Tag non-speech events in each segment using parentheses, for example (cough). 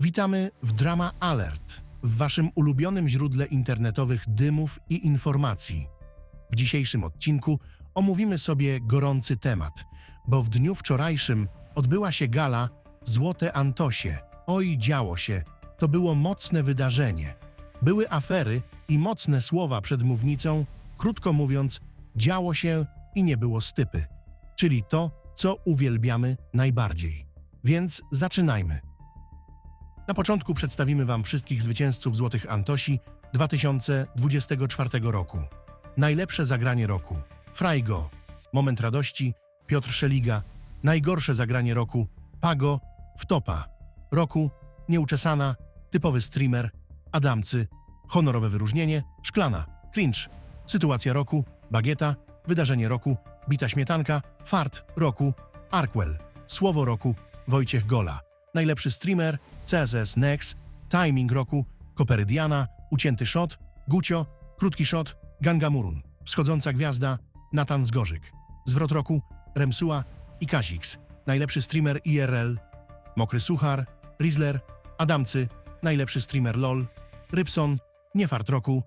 Witamy w Drama Alert, w waszym ulubionym źródle internetowych dymów i informacji. W dzisiejszym odcinku omówimy sobie gorący temat, bo w dniu wczorajszym odbyła się gala Złote Antosie. Oj, działo się. To było mocne wydarzenie. Były afery i mocne słowa przed mównicą, krótko mówiąc, działo się i nie było stypy. Czyli to, co uwielbiamy najbardziej. Więc zaczynajmy. Na początku przedstawimy Wam wszystkich zwycięzców Złotych Antosi 2024 roku. Najlepsze zagranie roku. Frajgo. Moment radości. Piotr Szeliga. Najgorsze zagranie roku. Pago. Wtopa. Roku. Nieuczesana. Typowy streamer. Adamcy. Honorowe wyróżnienie. Szklana. Cringe. Sytuacja roku. Bagieta. Wydarzenie roku. Bita śmietanka. Fart roku. Arkwell. Słowo roku. Wojciech Gola. Najlepszy streamer. CSS Nex. Timing roku. Koperydiana. Ucięty shot. Gucio. Krótki shot. Gangamurun. Wschodząca gwiazda. Natan Zgorzyk. Zwrot roku. Remsua i Kazix. Najlepszy streamer IRL. Mokry Suchar. Rizzler. Adamcy. Najlepszy streamer LOL. Rybson. Niefart roku.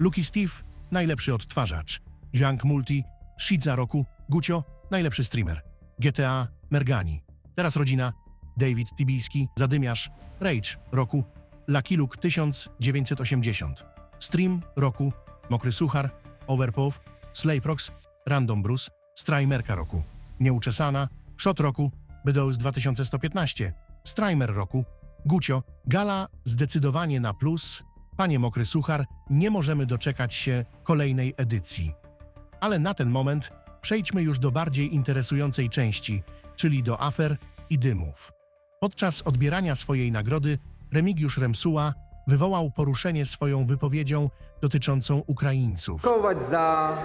Lucky Steve. Najlepszy odtwarzacz. Jank Multi. Shidza roku. Gucio. Najlepszy streamer. GTA. Mergani. Teraz rodzina. David Tibijski. Zadymiarz. Rage roku. Lucky Luke 1980. Stream roku. Mokry Suchar. Overpow. Slayprox. Random Bruce. Strajmerka roku. Nieuczesana. Shot roku. Bedows 2115. Strajmer roku. Gucio. Gala zdecydowanie na plus. Panie Mokry Suchar, nie możemy doczekać się kolejnej edycji. Ale na ten moment przejdźmy już do bardziej interesującej części, czyli do afer i dymów. Podczas odbierania swojej nagrody Remigiusz Remsuła wywołał poruszenie swoją wypowiedzią dotyczącą Ukraińców. podziękować za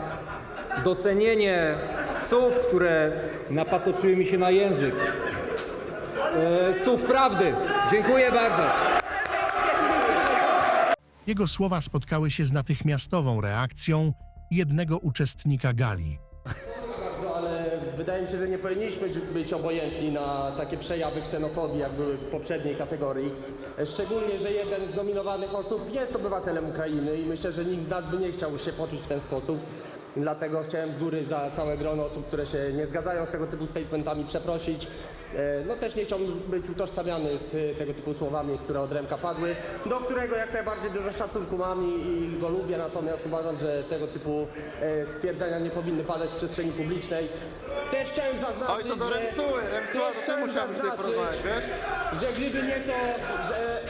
docenienie słów, które napatoczyły mi się na język. E, słów prawdy. Dziękuję bardzo. Jego słowa spotkały się z natychmiastową reakcją jednego uczestnika gali. Wydaje mi się, że nie powinniśmy być obojętni na takie przejawy ksenofobii, jak były w poprzedniej kategorii. Szczególnie, że jeden z nominowanych osób jest obywatelem Ukrainy i myślę, że nikt z nas by nie chciał się poczuć w ten sposób. Dlatego chciałem z góry za całe grono osób, które się nie zgadzają z tego typu statementami przeprosić. E, No też nie chciałbym być utożsamiany z e, tego typu słowami, które od Remka padły, do którego jak najbardziej dużo szacunku mam i, i go lubię, natomiast uważam, że tego typu e, stwierdzenia nie powinny padać w przestrzeni publicznej. Też chciałem zaznaczyć, Oj, to do że... Remsuły. Remsuła, też to ty chciałem musiałeś tutaj zaznaczyć, porozmawiać, wiesz? że gdyby nie to, że,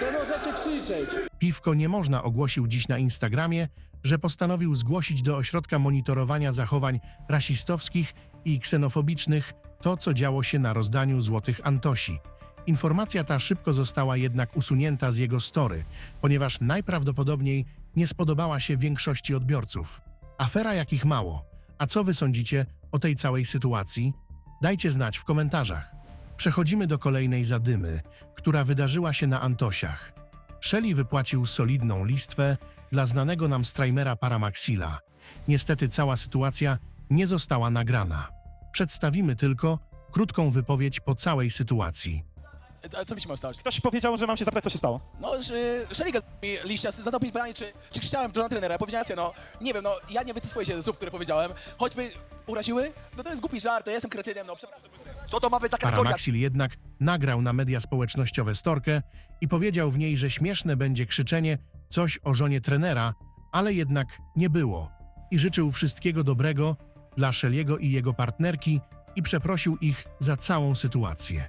że możecie krzyczeć. Piwko nie można ogłosił dziś na Instagramie, że postanowił zgłosić do ośrodka monitorowania zachowań rasistowskich i ksenofobicznych to, co działo się na rozdaniu Złotych Antosi. Informacja ta szybko została jednak usunięta z jego story, ponieważ najprawdopodobniej nie spodobała się większości odbiorców. Afera jakich mało. A co wy sądzicie o tej całej sytuacji? Dajcie znać w komentarzach. Przechodzimy do kolejnej zadymy, która wydarzyła się na Antosiach. Shelly wypłacił solidną listwę dla znanego nam strajmera Paramaxila. Niestety cała sytuacja nie została nagrana. Przedstawimy tylko krótką wypowiedź po całej sytuacji. A co mi się ma stać? Ktoś powiedział, że mam się zapytać, co się stało. No, że Szeliga mi liścia zadał mi pytanie, czy, czy chciałem Johna trenera. Ja powiedziałem, rację, no nie wiem, no ja nie wycofuję się ze słów, które powiedziałem. Choćby uraziły, no to jest głupi żart, to ja jestem kretynem, no przepraszam. Co to ma być za kategoria? Paramaxil jednak nagrał na media społecznościowe storkę i powiedział w niej, że śmieszne będzie krzyczenie coś o żonie trenera, ale jednak nie było. I życzył wszystkiego dobrego dla Shelley'ego i jego partnerki i przeprosił ich za całą sytuację.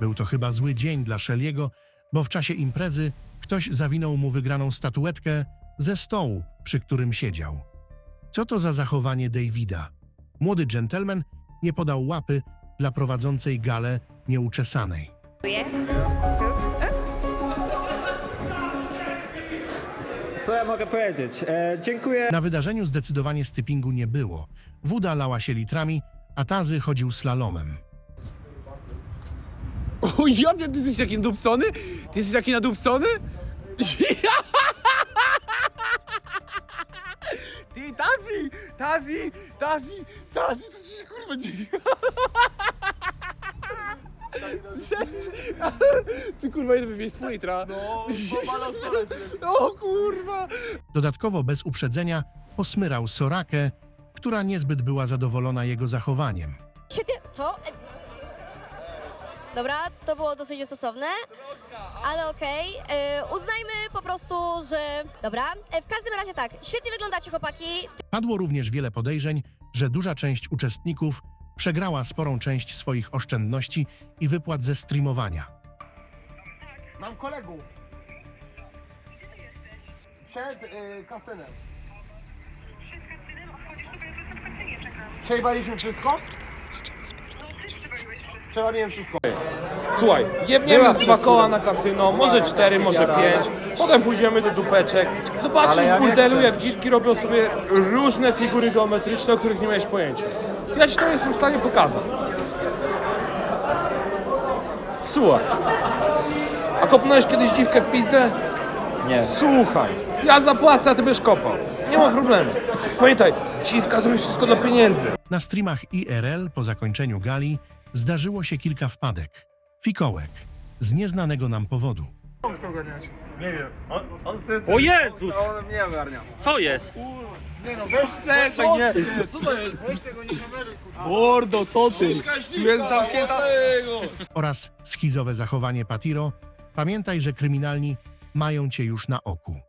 Był to chyba zły dzień dla Shelley'ego, bo w czasie imprezy ktoś zawinął mu wygraną statuetkę ze stołu, przy którym siedział. Co to za zachowanie Davida? Młody dżentelmen nie podał łapy dla prowadzącej galę nieuczesanej. Co ja mogę powiedzieć? E, dziękuję. Na wydarzeniu zdecydowanie stypingu nie było. Woda lała się litrami, a Tazy chodził slalomem. O ja wiem, ty jesteś taki nadupcony? Ty jesteś taki nadupcony? (laughs) Ty, Tazi! Tazi! Tazi! Tazi! To się kurwa dzieje. (laughs) Ty kurwa, ile wywieźć z Politra? No, (laughs) O kurwa! Dodatkowo bez uprzedzenia posmyrał Sorakę, która niezbyt była zadowolona jego zachowaniem. Świetnie, co? E, Dobra, to było dosyć stosowne, ale okej. E, Uznajmy po prostu, że... Dobra, e, w każdym razie tak, świetnie wyglądacie chłopaki. Padło również wiele podejrzeń, że duża część uczestników przegrała sporą część swoich oszczędności i wypłat ze streamowania. Mam kolegów. Przed y, kasynem. Przed kasynem, a wchodzisz ja jestem w kasynie, czekam. Przejebaliśmy wszystko? No ty przebaliłeś wszystko. Przewaliłem wszystko. Słuchaj, jebniemy dwa koła na kasyno, może cztery, może pięć, potem pójdziemy do dupeczek, zobaczysz w burdelu, jak dziwki robią sobie różne figury geometryczne, o których nie miałeś pojęcia. Ja ci to jestem w stanie pokazać. Słuchaj, a kopnąłeś kiedyś dziwkę w pizdę? Nie. Słuchaj, ja zapłacę, a ty będziesz kopał. Nie ma problemu. Pamiętaj, dziwka zrobi wszystko dla pieniędzy. Na streamach IRL po zakończeniu gali zdarzyło się kilka wpadek. Fikołek z nieznanego nam powodu. O Jezus! Co jest? Mordo, co ty? Jest zamknięta... oraz schizowe zachowanie Patiro, pamiętaj, że kryminalni mają cię już na oku.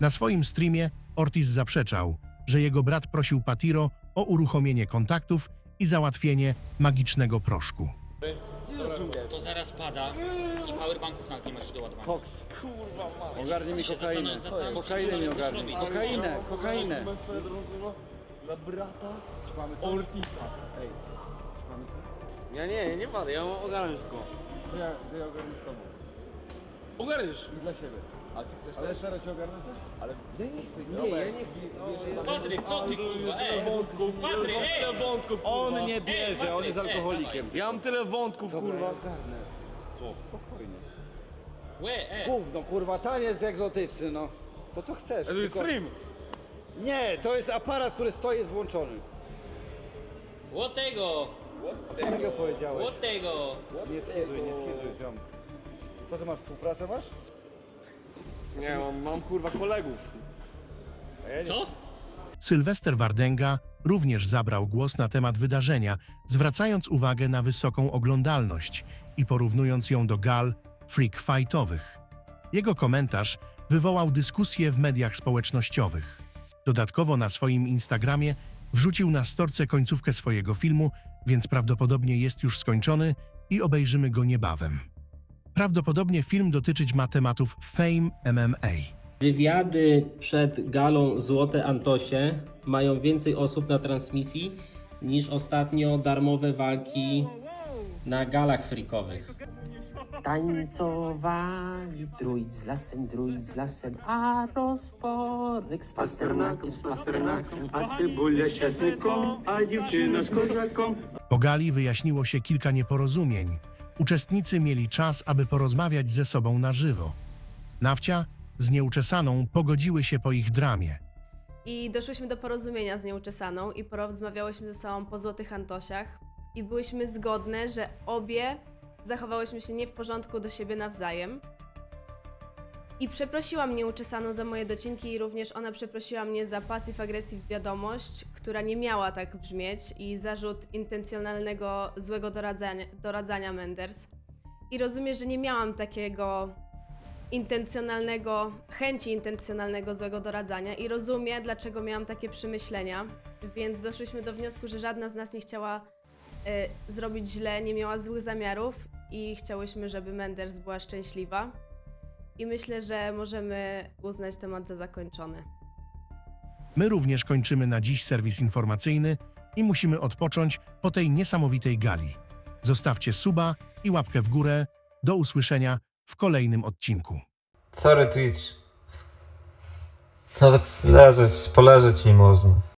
Na swoim streamie Ortiz zaprzeczał, że jego brat prosił Patiro o uruchomienie kontaktów i załatwienie magicznego proszku. To zaraz pada i powerbanków nawet nie masz do ładowania. Koks. Ogarnij mi kokainę. Kokainę mi ogarnij. Kokainę, kokainę. Nie, nie, nie pada, ja ogarnę wszystko. Ja, ja ogarnę z tobą. Ogarniesz? I dla siebie. A ty chcesz Ale serio ci ogarnę też? Ale ja nie chcę, nie, ja nie chcę. Patryk, co ty kurwa? Ej! Patryk, ej! wątków, On nie bierze, on jest alkoholikiem. Ja mam tyle wątków, kurwa. Łe, ej! Gówno, kurwa, taniec egzotyczny, no. To co chcesz? To jest tylko- stream. Nie, to jest aparat, który stoi, jest włączony. Łotego! Co takiego powiedziałeś? Łotego! Nie schizuj, nie schizuj, ziom. Co ty masz, współpracę masz? Nie, mam, mam kurwa kolegów. Co? Sylwester Wardęga również zabrał głos na temat wydarzenia, zwracając uwagę na wysoką oglądalność i porównując ją do gal freak fightowych. Jego komentarz wywołał dyskusję w mediach społecznościowych. Dodatkowo na swoim Instagramie wrzucił na storce końcówkę swojego filmu, więc prawdopodobnie jest już skończony i obejrzymy go niebawem. Prawdopodobnie film dotyczyć ma tematów Fame MMA. Wywiady przed galą Złote Antosie mają więcej osób na transmisji niż ostatnio darmowe walki na galach frikowych. Tańcowali druid z lasem, druid z lasem, a rozporek z pasternakiem, z pasternakiem, a cybulia z ciasnyką, a dziewczyna z kozaką. Po gali wyjaśniło się kilka nieporozumień. Uczestnicy mieli czas, aby porozmawiać ze sobą na żywo. Nawcia z nieuczesaną pogodziły się po ich dramie. I doszłyśmy do porozumienia z nieuczesaną i porozmawiałyśmy ze sobą po Złotych Antosiach i byłyśmy zgodne, że obie zachowałyśmy się nie w porządku do siebie nawzajem. I przeprosiłam nieuczesaną za moje docinki i również ona przeprosiła mnie za passive aggressive wiadomość, która nie miała tak brzmieć i zarzut intencjonalnego złego doradzania, doradzania Menders. I rozumiem, że nie miałam takiego intencjonalnego, chęci intencjonalnego złego doradzania i rozumie, dlaczego miałam takie przemyślenia, więc doszłyśmy do wniosku, że żadna z nas nie chciała y, zrobić źle, nie miała złych zamiarów i chciałyśmy, żeby Menders była szczęśliwa. I myślę, że możemy uznać temat za zakończony. My również kończymy na dziś serwis informacyjny i musimy odpocząć po tej niesamowitej gali. Zostawcie suba i łapkę w górę. Do usłyszenia w kolejnym odcinku. Sorry Twitch. Nawet leżeć, poleżeć nie można.